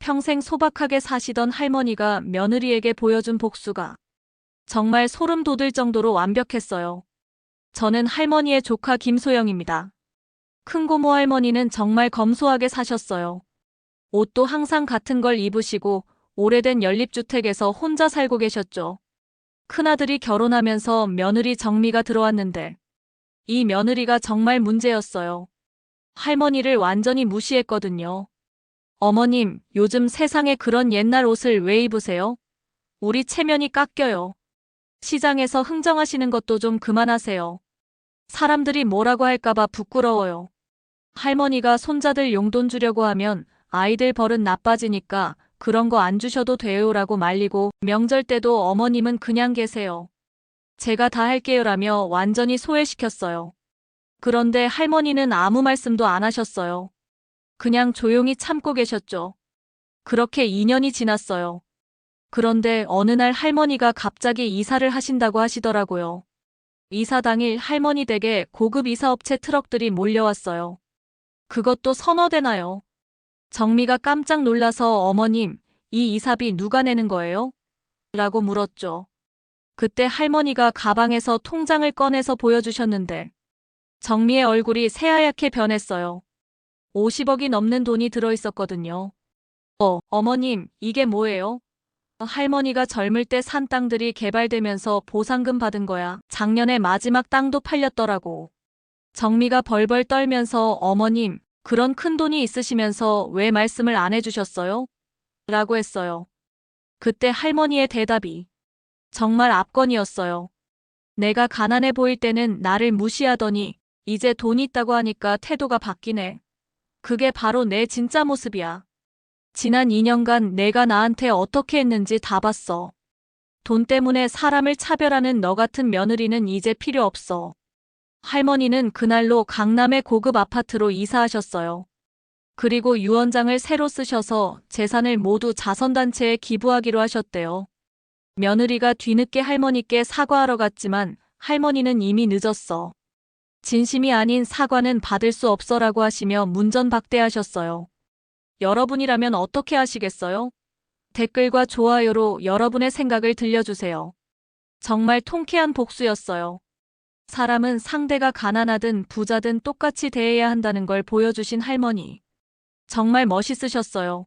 평생 소박하게 사시던 할머니가 며느리에게 보여준 복수가 정말 소름 돋을 정도로 완벽했어요. 저는 할머니의 조카 김소영입니다. 큰고모 할머니는 정말 검소하게 사셨어요. 옷도 항상 같은 걸 입으시고 오래된 연립주택에서 혼자 살고 계셨죠. 큰아들이 결혼하면서 며느리 정미가 들어왔는데 이 며느리가 정말 문제였어요. 할머니를 완전히 무시했거든요. 어머님, 요즘 세상에 그런 옛날 옷을 왜 입으세요? 우리 체면이 깎여요. 시장에서 흥정하시는 것도 좀 그만하세요. 사람들이 뭐라고 할까봐 부끄러워요. 할머니가 손자들 용돈 주려고 하면 아이들 버릇 나빠지니까 그런 거 안 주셔도 돼요라고 말리고 명절 때도 어머님은 그냥 계세요. 제가 다 할게요라며 완전히 소외시켰어요. 그런데 할머니는 아무 말씀도 안 하셨어요. 그냥 조용히 참고 계셨죠. 그렇게 2년이 지났어요. 그런데 어느 날 할머니가 갑자기 이사를 하신다고 하시더라고요. 이사 당일 할머니 댁에 고급 이사업체 트럭들이 몰려왔어요. 그것도 서너 대나요. 정미가 깜짝 놀라서 어머님, 이 이사비 누가 내는 거예요? 라고 물었죠. 그때 할머니가 가방에서 통장을 꺼내서 보여주셨는데 정미의 얼굴이 새하얗게 변했어요. 50억이 넘는 돈이 들어있었거든요. 어, 어머님, 이게 뭐예요? 할머니가 젊을 때 산 땅들이 개발되면서 보상금 받은 거야. 작년에 마지막 땅도 팔렸더라고. 정미가 벌벌 떨면서 어머님, 그런 큰 돈이 있으시면서 왜 말씀을 안 해주셨어요? 라고 했어요. 그때 할머니의 대답이 정말 압권이었어요. 내가 가난해 보일 때는 나를 무시하더니 이제 돈 있다고 하니까 태도가 바뀌네. 그게 바로 내 진짜 모습이야. 지난 2년간 내가 나한테 어떻게 했는지 다 봤어. 돈 때문에 사람을 차별하는 너 같은 며느리는 이제 필요 없어. 할머니는 그날로 강남의 고급 아파트로 이사하셨어요. 그리고 유언장을 새로 쓰셔서 재산을 모두 자선단체에 기부하기로 하셨대요. 며느리가 뒤늦게 할머니께 사과하러 갔지만 할머니는 이미 늦었어. 진심이 아닌 사과는 받을 수 없어라고 하시며 문전박대하셨어요. 여러분이라면 어떻게 하시겠어요? 댓글과 좋아요로 여러분의 생각을 들려주세요. 정말 통쾌한 복수였어요. 사람은 상대가 가난하든 부자든 똑같이 대해야 한다는 걸 보여주신 할머니. 정말 멋있으셨어요.